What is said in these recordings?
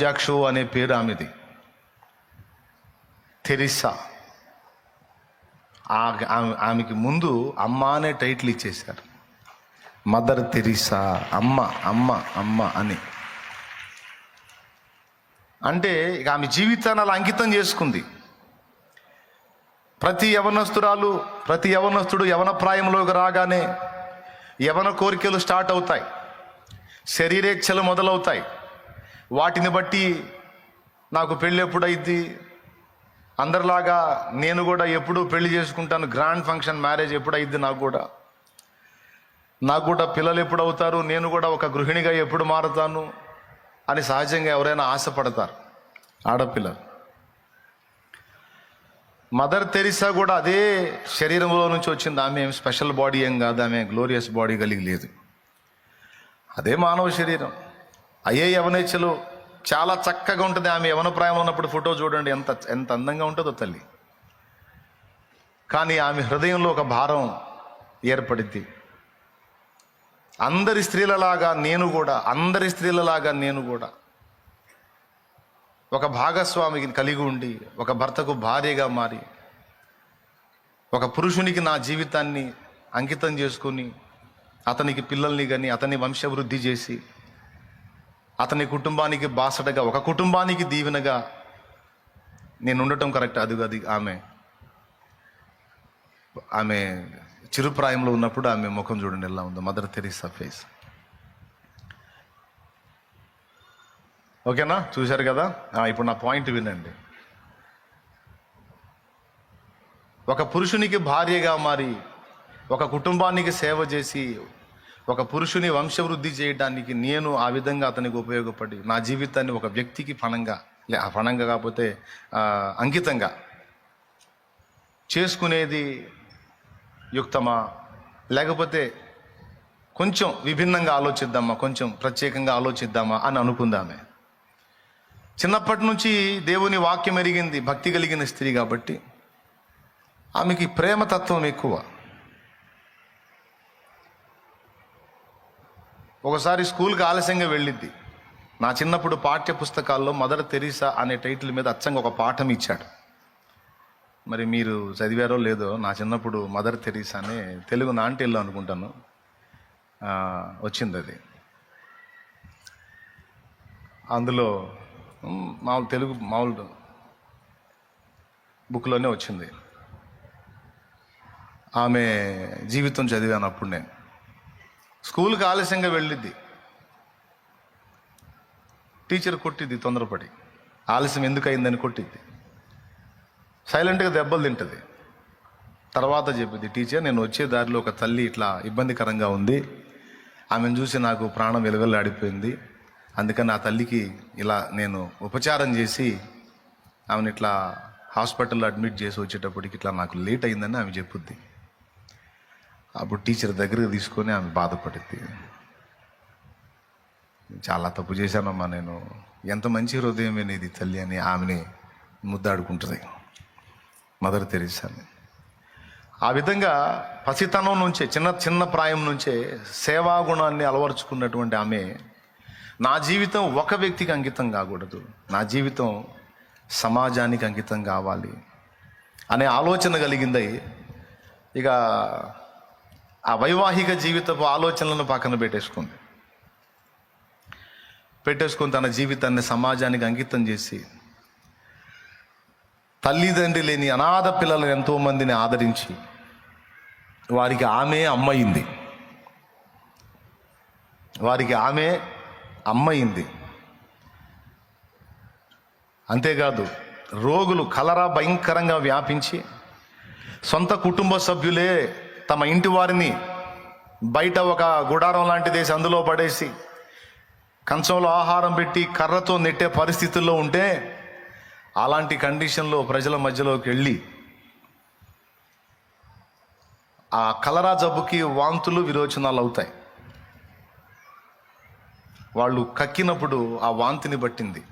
రోజాక్షో అనే పేరు ఆమెది. తెరిసా ఆ- ఆమె- ఆమెకి ముందు అమ్మ అనే టైటిల్ ఇచ్చేశారు. మదర్ తెరిసా అమ్మ అమ్మ అమ్మ అని. అంటే ఇక ఆమె జీవితాన్ని అలా అంకితం చేసుకుంది. ప్రతి యవనస్తురాలు ప్రతి యవనస్తుడు యవన ప్రాయంలోకి రాగానే యవన కోరికలు స్టార్ట్ అవుతాయి. శరీరేచ్ఛలు మొదలవుతాయి. వాటిని బట్టి నాకు పెళ్ళి ఎప్పుడైద్ది? అందరిలాగా నేను కూడా ఎప్పుడు పెళ్ళి చేసుకుంటాను. గ్రాండ్ ఫంక్షన్ మ్యారేజ్ ఎప్పుడైద్ది నాకు కూడా? నాకు కూడా పిల్లలు ఎప్పుడు అవుతారు? నేను కూడా ఒక గృహిణిగా ఎప్పుడు మారుతాను? అని సహజంగా ఎవరైనా ఆశపడతారు ఆడపిల్లలు. మదర్ తెరిసా కూడా అదే శరీరంలో నుంచి వచ్చింది. ఆమె ఏం స్పెషల్ బాడీ ఏం కాదు. ఆమె గ్లోరియస్ బాడీ కలిగి లేదు. అదే మానవ శరీరం. అయ్యే యవనేచ్ఛలు చాలా చక్కగా ఉంటుంది. ఆమె యవన ప్రాయంలో ఉన్నప్పుడు ఫోటో చూడండి ఎంత ఎంత అందంగా ఉంటుందో తల్లి. కానీ ఆమె హృదయంలో ఒక భారం ఏర్పడింది. అందరి స్త్రీలలాగా నేను కూడా అందరి స్త్రీలలాగా నేను కూడా ఒక భాగస్వామికి కలిగి ఉండి ఒక భర్తకు భార్యగా మారి ఒక పురుషునికి నా జీవితాన్ని అంకితం చేసుకొని అతనికి పిల్లల్ని కానీ అతని వంశవృద్ధి చేసి అతని కుటుంబానికి బాసటగా ఒక కుటుంబానికి దీవెనగా నేను ఉండటం కరెక్ట్? అది అది ఆమె. ఆమె చిరుప్రాయంలో ఉన్నప్పుడు ఆమె ముఖం చూడండి ఎలా ఉందో. Mother Teresa face. ఓకేనా? చూశారు కదా? ఇప్పుడు నా పాయింట్ వినండి. ఒక పురుషునికి భార్యగా మారి ఒక కుటుంబానికి సేవ చేసి ఒక పురుషుని వంశవృద్ధి చేయడానికి నేను ఆ విధంగా అతనికి ఉపయోగపడి నా జీవితాన్ని ఒక వ్యక్తికి పణంగా లే ఆ పణంగా కాకపోతే అంకితంగా చేసుకునేది యుక్తమా? లేకపోతే కొంచెం విభిన్నంగా ఆలోచిద్దామా? కొంచెం ప్రత్యేకంగా ఆలోచిద్దామా అని అనుకుందామే. చిన్నప్పటి నుంచి దేవుని వాక్యం ఎరిగింది భక్తి కలిగిన స్త్రీ కాబట్టి ఆమెకి ప్రేమతత్వం ఎక్కువ. ఒకసారి స్కూల్కి ఆలస్యంగా వెళ్ళిద్ది. నా చిన్నప్పుడు పాఠ్య పుస్తకాల్లో మదర్ తెరీసా అనే టైటిల్ మీద అచ్చంగా ఒక పాఠం ఇచ్చాడు. మరి మీరు చదివారో లేదో నా చిన్నప్పుడు మదర్ తెరీసా అనే తెలుగు నాంటిల్లో అనుకుంటాను. వచ్చింది అది. అందులో మామూలు తెలుగు మామూలు బుక్లోనే వచ్చింది. ఆమె జీవితం చదివాను అప్పుడు నేను. స్కూల్కి ఆలస్యంగా వెళ్ళిద్ది. టీచర్ కొట్టిద్ది తొందరపడి. ఆలస్యం ఎందుకు అయిందని కొట్టిద్ది సైలెంట్గా దెబ్బలు తింటుంది. తర్వాత చెప్పింది టీచర్ నేను వచ్చే దారిలో ఒక తల్లి ఇట్లా ఇబ్బందికరంగా ఉంది. ఆమెను చూసి నాకు ప్రాణం వెలువెల్లాడిపోయింది. అందుకని ఆ తల్లికి ఇలా నేను ఉపచారం చేసి ఆమెను ఇట్లా హాస్పిటల్లో అడ్మిట్ చేసి వచ్చేటప్పటికి ఇట్లా నాకు లేట్ అయిందని ఆమె చెప్పుద్ది. అప్పుడు టీచర్ దగ్గరికి తీసుకొని ఆమె బాధపడింది. చాలా తప్పు చేశానమ్మా నేను. ఎంత మంచి హృదయమే నీది తల్లి అని ఆమెని ముద్దాడుకుంటుంది. మదర్ తెరీసాని. ఆ విధంగా పసితనం నుంచే చిన్న చిన్న ప్రాయం నుంచే సేవా గుణాన్ని అలవరుచుకున్నటువంటి ఆమె నా జీవితం ఒక వ్యక్తికి అంకితం కాకూడదు. నా జీవితం సమాజానికి అంకితం కావాలి అనే ఆలోచన కలిగిందై ఇక ఆ వైవాహిక జీవితపు ఆలోచనలను పక్కన పెట్టేసుకుంది. పెట్టేసుకొని తన జీవితాన్ని సమాజానికి అంకితం చేసి తల్లిదండ్రి లేని అనాథ పిల్లలను ఎంతో మందిని ఆదరించి వారికి ఆమె అమ్మయింది వారికి ఆమె అమ్మయింది అంతేకాదు రోగులు కలరా భయంకరంగా వ్యాపించి సొంత కుటుంబ సభ్యులే తమ ఇంటి వారిని బయట ఒక గుడారం లాంటిదేసి అందులో పడేసి కంచంలో ఆహారం పెట్టి కర్రతో నెట్టే పరిస్థితుల్లో ఉంటే అలాంటి కండిషన్లో ప్రజల మధ్యలోకి వెళ్ళి ఆ కలరా జబ్బుకి వాంతులు విరోచనాలు అవుతాయి. వాళ్ళు కక్కినప్పుడు ఆ వాంతిని పట్టింది.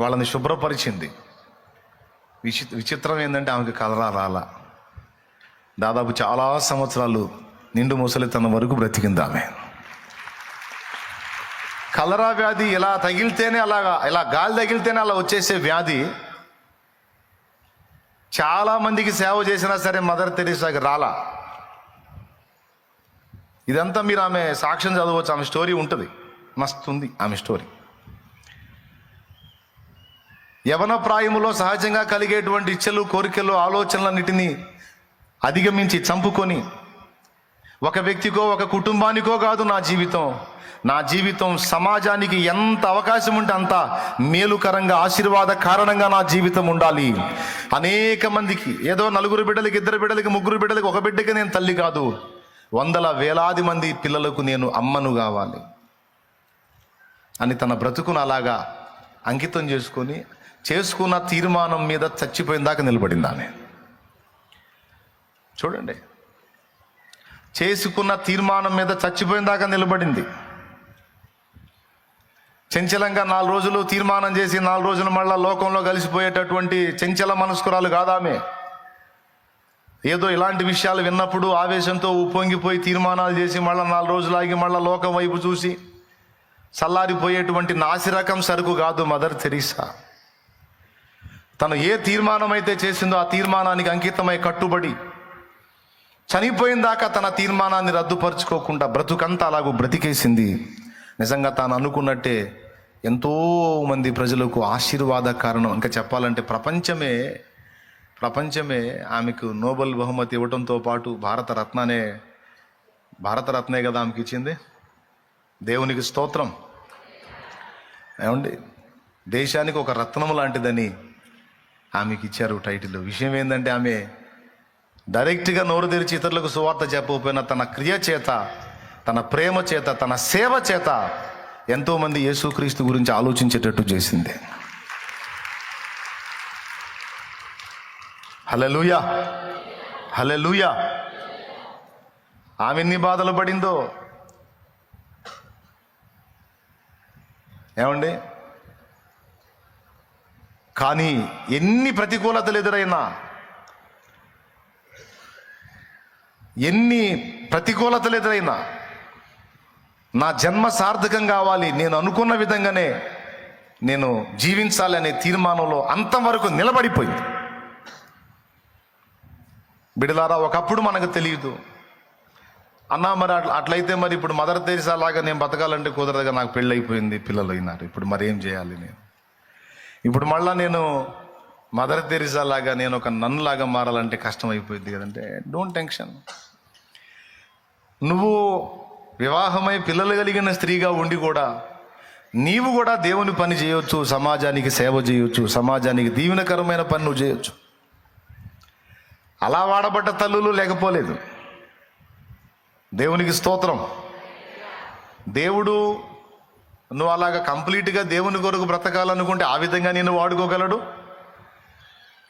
వాళ్ళని శుభ్రపరిచింది. విచి విచిత్రం ఏంటంటే ఆమెకి కలరా రాలా. దాదాపు చాలా సంవత్సరాలు నిండు ముసలితనం వరకు బ్రతికింది ఆమె కలరా వ్యాధి ఇలా తగిలితేనే అలాగా ఇలా గాలి తగిలితేనే అలా వచ్చేసే వ్యాధి. చాలా మందికి సేవ చేసినా సరే మదర్ తెరీసాకి రాలా. ఇదంతా మీరు ఆమె సాక్ష్యం చదవచ్చు ఆమె స్టోరీ ఉంటుంది. మస్తుంది ఆమె స్టోరీ. యవన ప్రాయములో సహజంగా కలిగేటువంటి ఇచ్చలు కోరికలు ఆలోచనలన్నిటినీ అధిగమించి చంపుకొని ఒక వ్యక్తికో ఒక కుటుంబానికో కాదు నా జీవితం. నా జీవితం సమాజానికి ఎంత అవకాశం ఉంటే అంత మేలుకరంగా ఆశీర్వాద కారణంగా నా జీవితం ఉండాలి. అనేక మందికి ఏదో నలుగురు బిడ్డలకి ఇద్దరు బిడ్డలకి ముగ్గురు బిడ్డలకి ఒక బిడ్డకి నేను తల్లి కాదు. వందల వేలాది మంది పిల్లలకు నేను అమ్మను కావాలి. అని తన బ్రతుకును అలాగా అంకితం చేసుకొని చేసుకున్న తీర్మానం మీద చచ్చిపోయిన దాకా నిలబడింది చూడండి. చేసుకున్న తీర్మానం మీద చచ్చిపోయిన దాకా నిలబడింది. చంచలంగా నాలుగు రోజులు తీర్మానం చేసి నాలుగు రోజులు మళ్ళా లోకంలో కలిసిపోయేటటువంటి చంచల మనస్కురాలు కాదామే. ఏదో ఇలాంటి విషయాలు విన్నప్పుడు ఆవేశంతో ఉప్పొంగిపోయి తీర్మానాలు చేసి మళ్ళీ నాలుగు రోజులు ఆగి మళ్ళీ లోకం వైపు చూసి చల్లారిపోయేటువంటి నాసిరకం సరుకు కాదు మదర్ తెరీసా. తను ఏ తీర్మానం అయితే చేసిందో ఆ తీర్మానానికి అంకితమై కట్టుబడి చనిపోయిన దాకా తన తీర్మానాన్ని రద్దుపరుచుకోకుండా బ్రతుకంతా అలాగూ బ్రతికేసింది. నిజంగా తాను అనుకున్నట్టే ఎంతో మంది ప్రజలకు ఆశీర్వాద కారణం. ఇంకా చెప్పాలంటే ప్రపంచమే ప్రపంచమే ఆమెకు నోబెల్ బహుమతి ఇవ్వడంతో పాటు భారతరత్ననే భారతరత్నే కదా ఆమెకి ఇచ్చింది. దేవునికి స్తోత్రం. ఏమండి? దేశానికి ఒక రత్నం లాంటిదని ఆమెకి ఇచ్చారు టైటిల్. విషయం ఏంటంటే ఆమె డైరెక్ట్గా నోరు తెరిచి ఇతరులకు సువార్త చెప్పకపోయినా తన క్రియ చేత తన ప్రేమ చేత తన సేవ చేత ఎంతోమంది యేసుక్రీస్తు గురించి ఆలోచించేటట్టు చేసింది. హలలుయా హలలుయా ఆమె ఎన్ని బాధలు పడిందో? ఏమండి? కానీ ఎన్ని ప్రతికూలతలు ఎదురైనా ఎన్ని ప్రతికూలతలు ఎదురైనా నా జన్మ సార్థకం కావాలి నేను అనుకున్న విధంగానే నేను జీవించాలి అనే తీర్మానంలో అంతవరకు నిలబడిపోయింది. బిడలారా ఒకప్పుడు మనకు తెలియదు. అన్నా మరి అట్లా అట్లయితే మరి ఇప్పుడు మదర్ తెరిసా లాగా నేను బతకాలంటే కుదరదుగా నాకు పెళ్ళి అయిపోయింది పిల్లలు అయినారు ఇప్పుడు మరి ఏం చేయాలి నేను? ఇప్పుడు మళ్ళా నేను మదర్ తెరిసా లాగా నేను ఒక నన్ను లాగా మారాలంటే కష్టం అయిపోయింది కదంటే డోంట్ టెన్షన్ నువ్వు వివాహమై పిల్లలు కలిగిన స్త్రీగా ఉండి కూడా నీవు కూడా దేవుని పని చేయొచ్చు సమాజానికి సేవ చేయొచ్చు సమాజానికి దీవెనకరమైన పని నువ్వు చేయొచ్చు. అలా వాడబడ్డ తల్లులు లేకపోలేదు. దేవునికి స్తోత్రం. దేవుడు నువ్వు అలాగా కంప్లీట్గా దేవుని కొరకు బ్రతకాలనుకుంటే ఆ విధంగా నేను వాడుకోగలడు?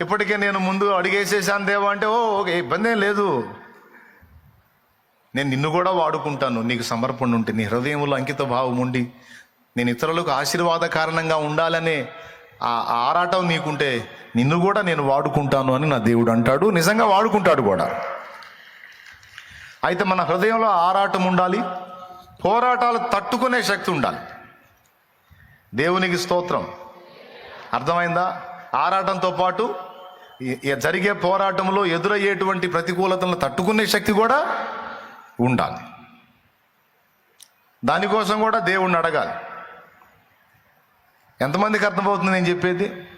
ఇప్పటికే నేను ముందు అడిగేసేసాను దేవా అంటే ఓ ఓకే ఇబ్బంది ఏం లేదు. నేను నిన్ను కూడా వాడుకుంటాను నీకు సమర్పణ ఉంటే నీ హృదయంలో అంకిత భావం ఉండి నేను ఇతరులకు ఆశీర్వాద కారణంగా ఉండాలనే ఆ ఆరాటం నీకుంటే నిన్ను కూడా నేను వాడుకుంటాను అని నా దేవుడు అంటాడు నిజంగా వాడుకుంటాడు కూడా. అయితే మన హృదయంలో ఆరాటం ఉండాలి పోరాటాలు తట్టుకునే శక్తి ఉండాలి. దేవునికి స్తోత్రం. అర్థమైందా? ఆరాటంతో పాటు జరిగే పోరాటంలో ఎదురయ్యేటువంటి ప్రతికూలతలను తట్టుకునే శక్తి కూడా ఉండాలి. దానికోసం కూడా దేవుణ్ణి అడగాలి. ఎంతమందికి అర్థమవుతుంది నేను చెప్పేది?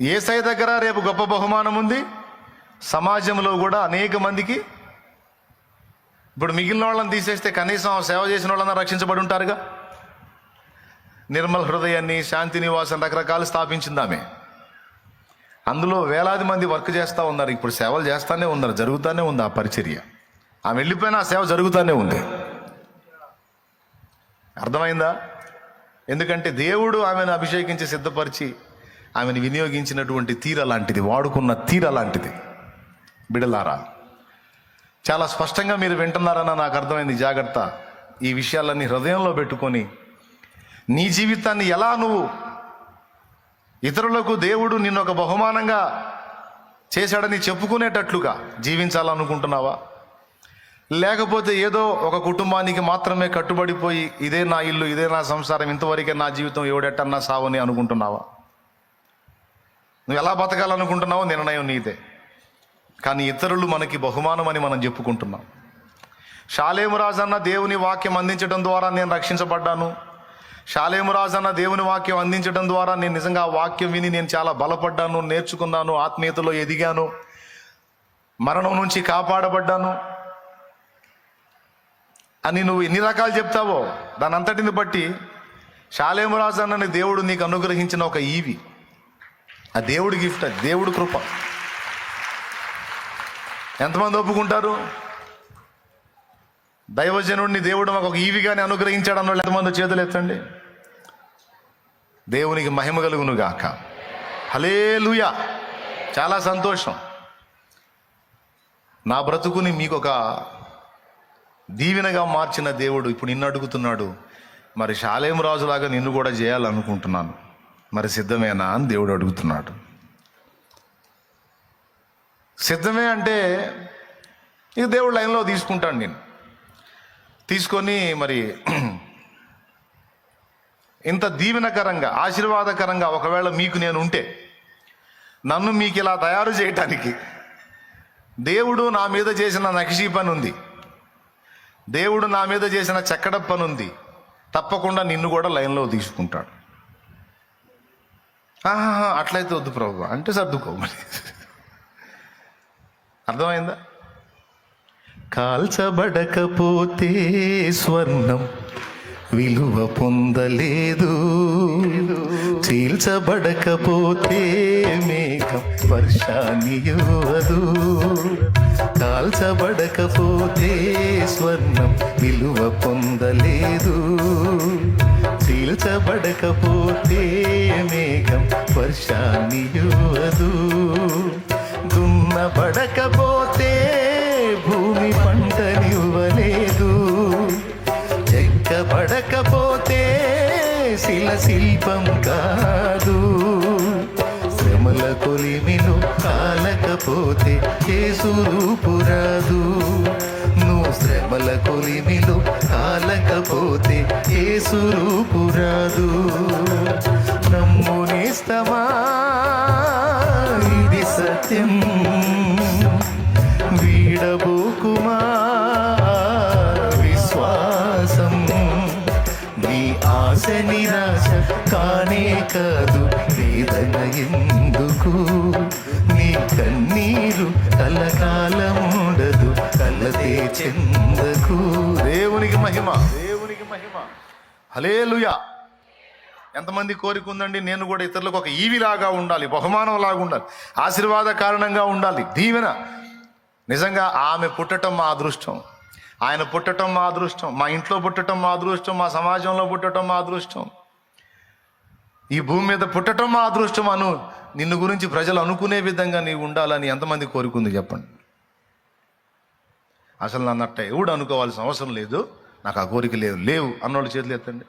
ఏసై దగ్గర రేపు గొప్ప బహుమానం ఉంది. సమాజంలో కూడా అనేక మందికి ఇప్పుడు మిగిలిన వాళ్ళని తీసేస్తే కనీసం సేవ చేసిన వాళ్ళని రక్షించబడి ఉంటారుగా? నిర్మల్ హృదయాన్ని శాంతి నివాసం రకరకాలు స్థాపించింది ఆమె. అందులో వేలాది మంది వర్క్ చేస్తూ ఉన్నారు. ఇప్పుడు సేవలు చేస్తూనే ఉన్నారు జరుగుతూనే ఉంది ఆ పరిచర్య. ఆమె వెళ్ళిపోయినా ఆ సేవ జరుగుతూనే ఉంది. అర్థమైందా? ఎందుకంటే దేవుడు ఆమెను అభిషేకించి సిద్ధపరిచి ఆమెను వినియోగించినటువంటి తీర లాంటిది వాడుకున్న తీర లాంటిది. బిడలారా చాలా స్పష్టంగా మీరు వింటున్నారన్న నాకు అర్థమైంది. జాగ్రత్త. ఈ విషయాలన్నీ హృదయంలో పెట్టుకొని నీ జీవితాన్ని ఎలా నువ్వు ఇతరులకు దేవుడు నిన్ను ఒక బహుమానంగా చేశాడని చెప్పుకునేటట్లుగా జీవించాలనుకుంటున్నావా? లేకపోతే ఏదో ఒక కుటుంబానికి మాత్రమే కట్టుబడిపోయి ఇదే నా ఇల్లు ఇదే నా సంసారం ఇంతవరకే నా జీవితం ఎవడెట్టన్నా సావని అనుకుంటున్నావా? నువ్వు ఎలా బతకాలనుకుంటున్నావో నిర్ణయం నీదే. కానీ ఇతరులు మనకి బహుమానం అని మనం చెప్పుకుంటున్నాం. షాలేము రాజన్న దేవుని వాక్యం అందించడం ద్వారా నేను రక్షించబడ్డాను. షాలేము అన్న దేవుని వాక్యం అందించడం ద్వారా నేను నిజంగా ఆ వాక్యం విని నేను చాలా బలపడ్డాను నేర్చుకున్నాను ఆత్మీయతలో ఎదిగాను మరణం నుంచి కాపాడబడ్డాను. అని నువ్వు ఎన్ని రకాలు చెప్తావో దాని అంతటిని బట్టి షాలేము రాజన్నని దేవుడు నీకు అనుగ్రహించిన ఒక ఈవి. ఆ దేవుడి గిఫ్ట్ అది దేవుడి కృప. ఎంతమంది ఒప్పుకుంటారు? దైవజనుడిని దేవుడు మాకు ఒక ఈవిగానే అనుగ్రహించాడు అన్న వాళ్ళు ఎంతమంది చేతులు ఎత్తండి. దేవునికి మహిమ కలుగునుగాక. హలేలుయా చాలా సంతోషం. నా బ్రతుకుని మీకు ఒక దీవెనగా మార్చిన దేవుడు ఇప్పుడు నిన్ను అడుగుతున్నాడు. మరి శాలేం రాజులాగా నిన్ను కూడా చేయాలనుకుంటున్నాను. మరి సిద్ధమేనా అని దేవుడు అడుగుతున్నాడు. సిద్ధమే అంటే ఇక దేవుడు లైన్లో తీసుకుంటాను నేను. తీసుకొని మరి ఇంత దీవెనకరంగా ఆశీర్వాదకరంగా ఒకవేళ మీకు నేను ఉంటే నన్ను మీకు ఇలా తయారు చేయటానికి దేవుడు నా మీద చేసిన నక్షీ పని ఉంది దేవుడు నా మీద చేసిన చెక్కడ పని ఉంది తప్పకుండా నిన్ను కూడా లైన్లో తీసుకుంటాడు. ఆహా అట్లయితే వద్దు ప్రభు అంటే సర్దుకోమని అర్థమైందా? కాల్చబడకపోతే స్వర్ణం విలువ పొందలేదు. చీల్చబడకపోతే మేఘం వర్షాన్నివ్వదు కాల్చబడకపోతే స్వర్ణం విలువ పొందలేదు. చీల్చబడకపోతే మేఘం వర్షాన్నివ్వదు దున్నబడకపోతే పడకపోతే శిల శిల్పం కాదు. శ్రమల కొలిమిను కాలకపోతే కేసురూపు రాదు. నువ్వు శ్రమల కొలిమిలు కాలకపోతే కేసురూపు రాదు. కన్నీరు కలకాలం కలతే చెందకు దేవునికి మహిమ దేవునికి మహిమ. హలేలుయా ఎంతమంది కోరిక ఉందండి నేను కూడా ఇతరులకు ఒక ఈవిలాగా ఉండాలి బహుమానం లాగా ఉండాలి ఆశీర్వాద కారణంగా ఉండాలి దీవెన. నిజంగా ఆమె పుట్టటం మా అదృష్టం. ఆయన పుట్టటం మా అదృష్టం. మా ఇంట్లో పుట్టటం మా అదృష్టం మా సమాజంలో పుట్టటం మా అదృష్టం. ఈ భూమి మీద పుట్టటం మా అదృష్టం అను నిన్ను గురించి ప్రజలు అనుకునే విధంగా నీవు ఉండాలని ఎంతమంది కోరుకుంది చెప్పండి. అసలు నన్ను ఎవడు అనుకోవాల్సిన అవసరం లేదు. నాకు ఆ కోరిక లేదు. లేవు. అన్నోళ్ళు చేతులు ఎత్తండి.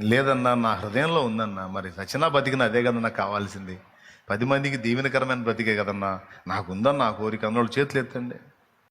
లేదన్నా నా హృదయంలో ఉందన్నా మరి సచినా బతికిన అదే కదన్నా నాకు కావాల్సింది. పది మందికి దీవెనకరమైన బ్రతికే కదన్నా నాకు ఉందన్న ఆ కోరిక. అన్నోళ్ళు చేతులు ఎత్తండి.